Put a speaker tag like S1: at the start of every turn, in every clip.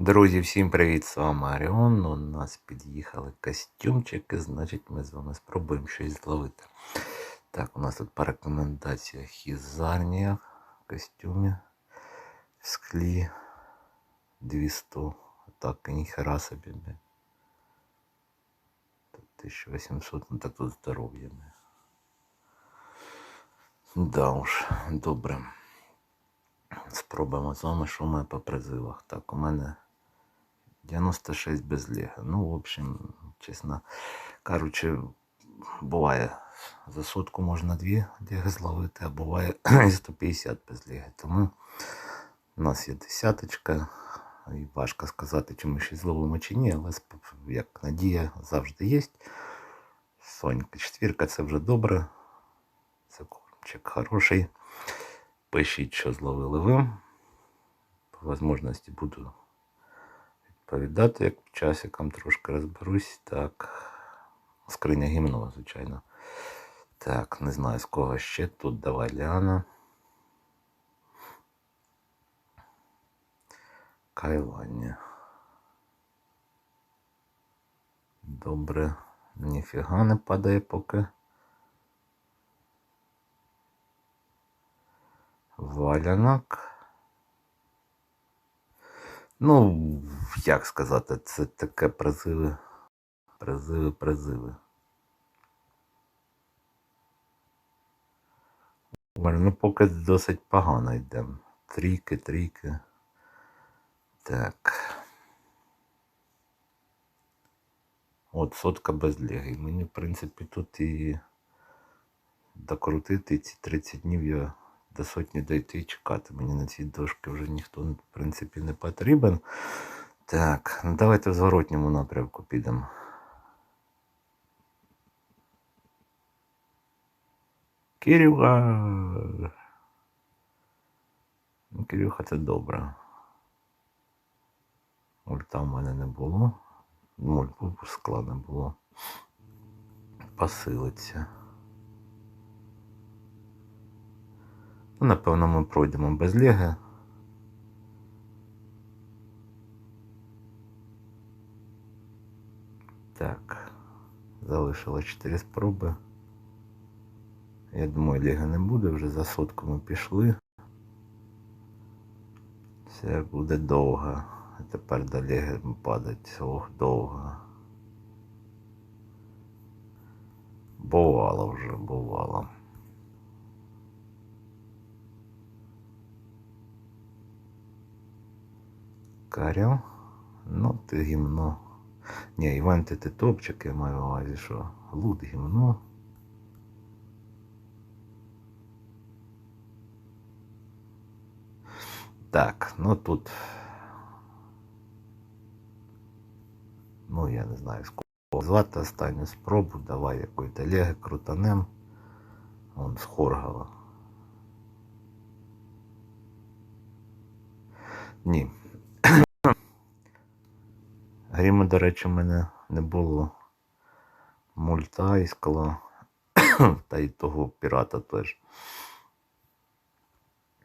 S1: Друзі, всім привіт! З вами Аріон. У нас під'їхали костюмчики, значить ми з вами спробуємо щось зловити. Так, у нас тут по рекомендаціях Ізарнія в костюмі в склі 200. Так, ніхера собі. Тут 1800, ну так тут здоров'я. Да уж, добре. Спробуємо з вами, що ми по призивах. Так, у мене 96 без лега. Ну, в общем, чесно кажучи, буває за сотку можна дві леги зловити, а буває і 150 без леги. Тому у нас є десяточка. І важко сказати, чи ми щось зловимо чи ні, але як надія завжди є. Сонька, четвірка це вже добре. Це кормчик хороший. Пишіть, що зловили ви. По можливості буду відповідати, як часиком трошки розберусь. Так. Скриня гімно, звичайно. Так, не знаю з кого ще. Тут давай Ліана. Кайлання. Добре. Ніфіга не падає поки. Валянок. Ну, як сказати, це таке призиви. Призиви, призиви. Ну, поки досить погано йдемо. Трійки, трійки. Так. От сотка без ліги. Мені, в принципі, тут і докрутити ці 30 днів я до сотні дойти і чекати. Мені на цій дошки вже ніхто, в принципі, не потрібен. Так, ну давайте в зворотньому напрямку підемо. Кирюха. Ну, Кирюха це добре. Ульта в мене не було. Мульт скла не було. Посилиться. Ну, напевно, ми пройдемо без леги. Так. Залишилось 4 спроби. Я думаю, ліга не буде, вже за сотку ми пішли. Це буде довго. А тепер до ліги падать. Ох, довго. Бувало вже, бувало. Каріл. Ну, ти гімно. Ні, івенти ти топчик, я маю на увазі, що лут гімно. Так, ну тут. Ну, я не знаю, кого звати останню спробу. Давай якої леги крутанем. Он з Хоргала. Ні. Гріма, до речі, в мене не було мульта і скла. Та й того пірата теж.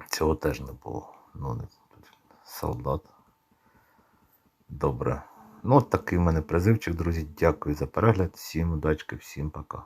S1: Цього теж не було. Ну, тут солдат. Добре. Ну, от такий в мене призивчик, друзі. Дякую за перегляд. Всім удачки, всім пока.